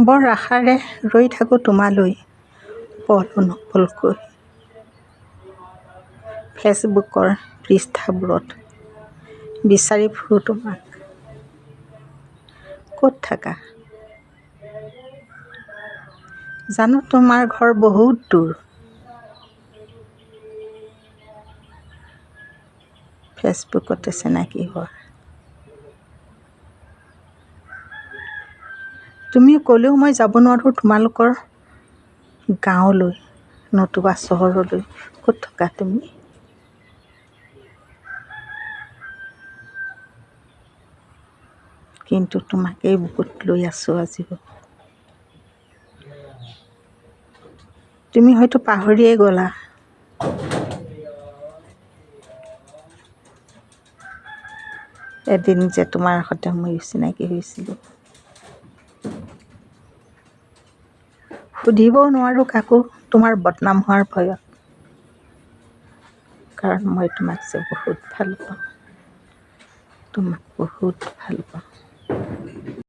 বৰ আশাৰে ৰৈ থাকোঁ তোমালৈ পল অনুপলকৈ ফেচবুকৰ পৃষ্ঠাবোৰত বিচাৰি ফুৰোঁ তোমাক। ক'ত থাকা? জানো তোমাৰ ঘৰ বহুত দূৰ। ফেচবুকতে চিনাকি হোৱা। তুমি ক'লেও মই যাব নোৱাৰোঁ তোমালোকৰ গাঁৱলৈ নতুবা চহৰলৈ। ক'ত থকা তুমি? কিন্তু তোমাকেই বুকুত লৈ আছোঁ আজিও তুমি হয়তো পাহৰিয়ে গ'লা। এদিন যে তোমাৰ সৈতে মই চিনাকি হৈছিলোঁ। সুধিবও নোৱাৰোঁ কাকো তোমাৰ বদনাম হোৱাৰ ভয়ত। কাৰণ মই তোমাক যে বহুত ভাল পাওঁ। তোমাক বহুত ভাল পাওঁ।